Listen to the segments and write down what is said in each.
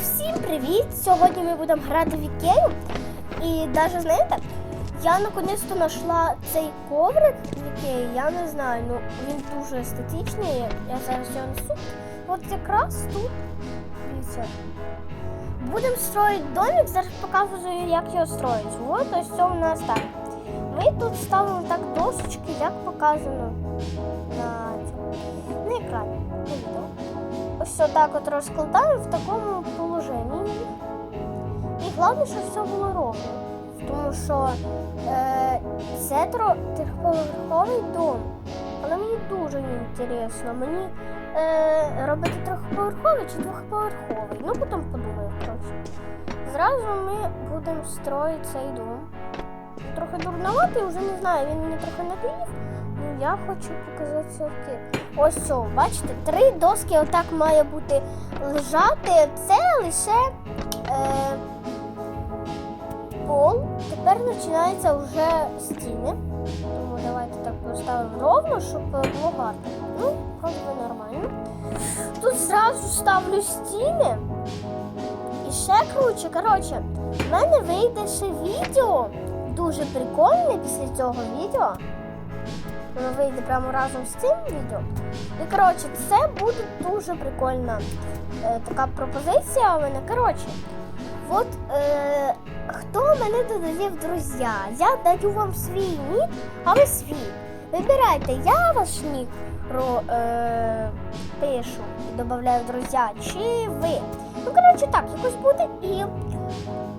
всім привіт! Сьогодні ми будемо грати в Ікею. І навіть знаєте, я наконець-то знайшла цей коврик в Ікеї. Я не знаю, ну він дуже естетичний. Я зараз його несу. От якраз тут, дивіться. Будемо строїти домик, зараз показую, як його строїть. От ось це у нас так. Ми тут ставимо так досочки, як показано на, цьому, на екрані. Ось отак от розкладаємо в такому положенні. І головне, щоб все було ровно. Тому що е, це трьохповерховий дом. Але мені дуже інтересно. Мені е, робити трьохповерховий чи двохповерховий. Ну, потім подумаю, коротше. Зразу ми будемо строїти цей дом. Трохи дурноватий, вже не знаю, він мені трохи надоїв. Ну, я хочу показати все-таки. Ось це, бачите, три доски отак має бути лежати. Це лише е, пол. Тепер починаються вже стіни. Тому давайте так поставимо ровно, щоб було гарно. Ну, би нормально. Тут зразу ставлю стіни. І ще круче. Коротше, в мене вийде ще відео. Дуже прикольне після цього відео. Воно вийде прямо разом з цим відео. І коротше, це буде дуже прикольна е, така пропозиція у мене. Коротше, от е, хто мене додає в друзі, я даю вам свій нік, а ви свій. Вибирайте, я ваш нік ро, е, пишу і додаю в друзі, чи ви. Ну, коротше, так, якось буде. І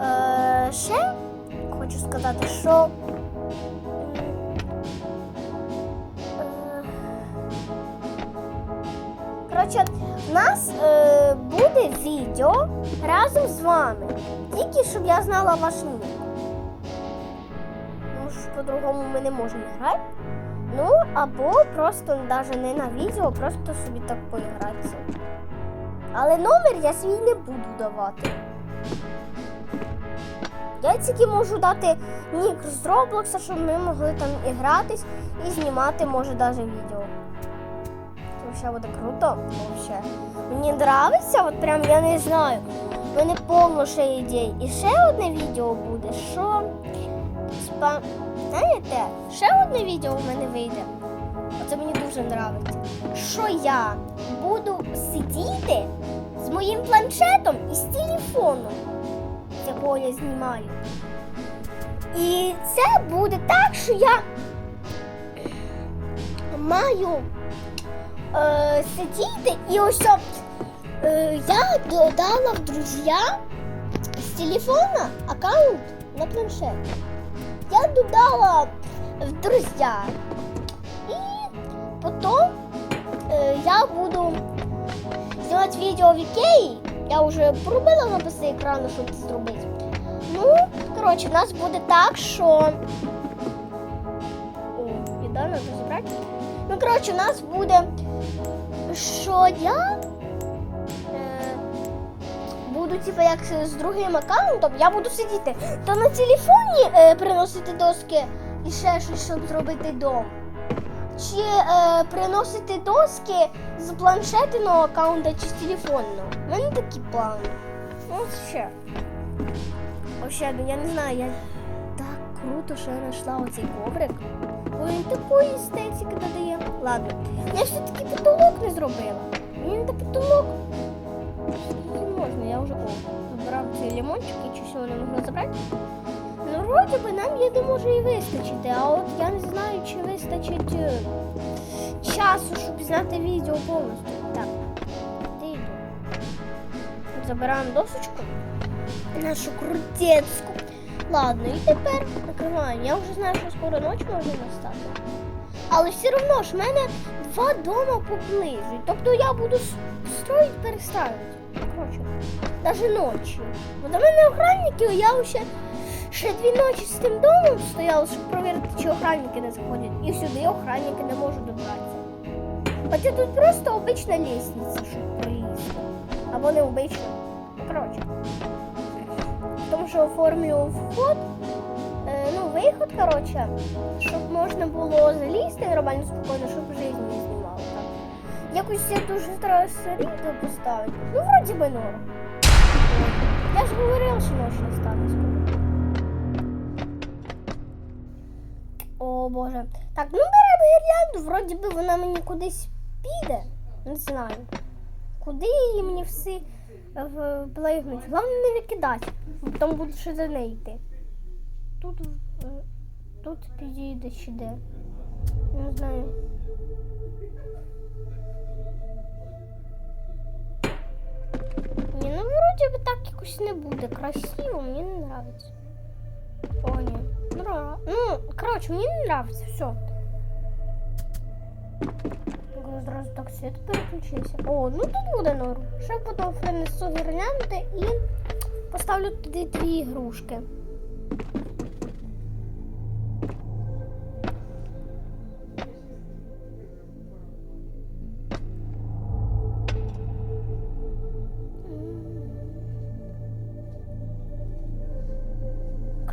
е, ще хочу сказати, що. Коротше, в нас е, буде відео разом з вами. Тільки щоб я знала ваш нік. Тому що по-другому ми не можемо грати. Ну, або просто навіть не на відео, просто собі так поігратися. Але номер я свій не буду давати. Я тільки можу дати нік з Роблокса, щоб ми могли там і гратись і знімати, може, навіть відео. Це буде круто. Вообще. Мені подобається, от прям я не знаю. У мене повно ще ідей. І ще одне відео буде, що спа... Знаєте, ще одне відео у мене вийде. Оце мені дуже подобається. Що я буду сидіти з моїм планшетом і з телефоном, якого я знімаю. І це буде так, що я маю е, сидіти і ось е, я додала в друзі з телефона аккаунт на планшет. Я додала в друзі. І потім е, я буду знімати відео в Ікеї. Я вже пробила написи екрану, щоб це зробити. Ну, коротше, у нас буде так, що. О, треба забрати. Ну, коротше, у нас буде, що я е, буду, типу, як з другим аккаунтом, я буду сидіти то на телефоні е, приносити доски і ще щось, щоб зробити дом. Чи е, приносити доски з планшетного аккаунта чи з телефонного. У мене такі плани. Ну, ще. Вообще, ну я не знаю, я так круто, що я знайшла оцей коврик. Він такої естетики додає. Ладно, я все-таки потолок не зробила. Мені не потолок. Не можна, я вже забрав ці лимончики, чи всього не можна забрати. Ну, вроді би нам єди може і вистачити, а от я не знаю, чи вистачить е, часу, щоб зняти відео повністю. Так, де? Забираємо досочку нашу крутецьку. Ладно, і тепер накриваємо. Я вже знаю, що скоро ночі може настати. Але все одно ж в мене два дома поближу. Тобто я буду с- строїть переставити. Коротше, навіть ночі. Бо до мене охранники, я ще, ще дві ночі з тим домом стояла, щоб перевірити, чи охранники не заходять. І сюди охранники не можуть добратися. Хоча тут просто обична лестниця, щоб пролізти. Або не обична. Коротше. Тому що оформлю вход, е, ну, виход, коротше, щоб можна було залізти нормально спокійно, щоб життя не знімало. Якось я дуже стараюся рідко поставити. Ну, вроді би норм. Я ж говорила, що не стане скоро. О боже. Так, ну беремо гірлянду, вроді би вона мені кудись піде. Не знаю. Куди її мені всі е, вплигнуть. Головне не викидати, бо там буду ще за нею йти. Тут, е, тут підійде чи де. Не знаю. Ні, ну вроді би так якось не буде. Красиво, мені не нравиться. О, ні. Ну, коротше, мені не нравится, все. Зразу так світ переключився. О, ну тут буде норм. Ще потім принесу гірлянди і поставлю туди дві ігрушки.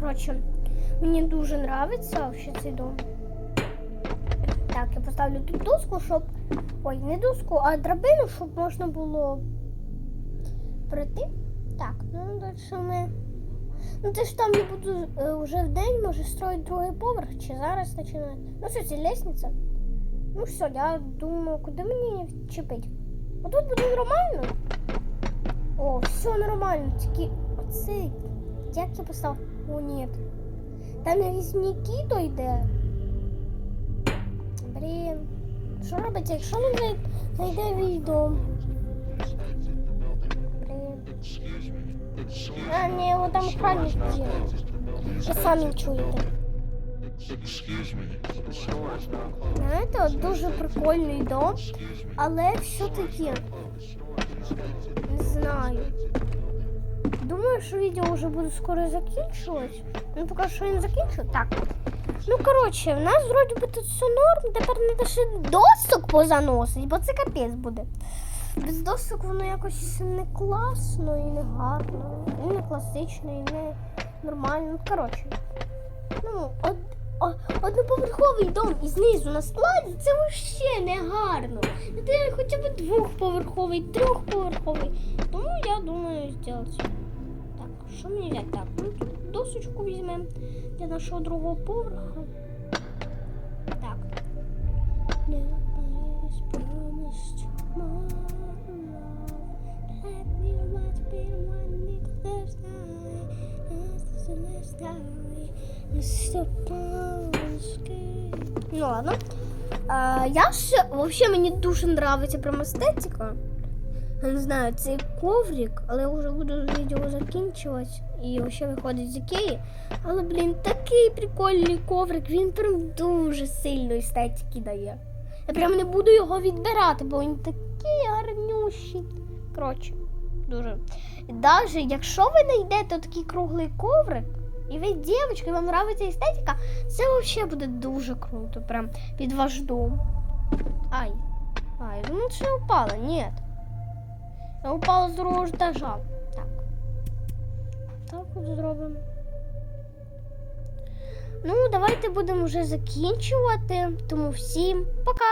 Коротше, мені дуже подобається цей дом. Так, я поставлю тут доску, щоб. Ой, не доску, а драбину, щоб можна було пройти. Так, ну далі ми. Ну це ж там я буду е, вже в день, може строїти другий поверх, чи зараз починати. Ну що, це лестниця. Ну все, я думаю, куди мені вчепити. Отут буде нормально. О, все нормально. Тільки оцей. Як я поставив? О, ні. Там якийсь Нікіто йде. Блін. Що робиться, якщо він знайде? Блін. А, ні, його там охранник є. Ви самі чуєте. Знаєте, дуже прикольний дом, але все-таки не знаю. Думаю, що відео вже буде скоро закінчуватись. Ну, поки що він закінчив. Так. Ну, коротше, в нас вроді би тут все норм. Тепер треба ще досок позаносить, бо це капець буде. Без досок воно якось не класно і не гарно, і не класично, і не нормально. Ну, коротше. Ну, од, о, одноповерховий дом і знизу на складі це взагалі не гарно. Треба хоча б двохповерховий, трьохповерховий. Тому я думаю зробити. Що мені взяти? Так, ну тут досочку візьмемо для нашого другого поверху. Так. Ну ладно. А, я ще, вообще мені дуже нравиться прям естетика. Я не знаю, цей коврик, але я вже буду відео закінчувати і ще виходить з Ікеї. Але, блін, такий прикольний коврик, він прям дуже сильно естетики дає. Я прям не буду його відбирати, бо він такий гарнющий. Коротше, дуже. Навіть якщо ви знайдете такий круглий коврик, і ви, дівчатки, вам подобається естетика, це взагалі буде дуже круто. Прям під ваш дом. Ай. Ай, ну це упало, ні. Я упала з другого етажа. Так. Так от зробимо. Ну, давайте будемо вже закінчувати. Тому всім пока!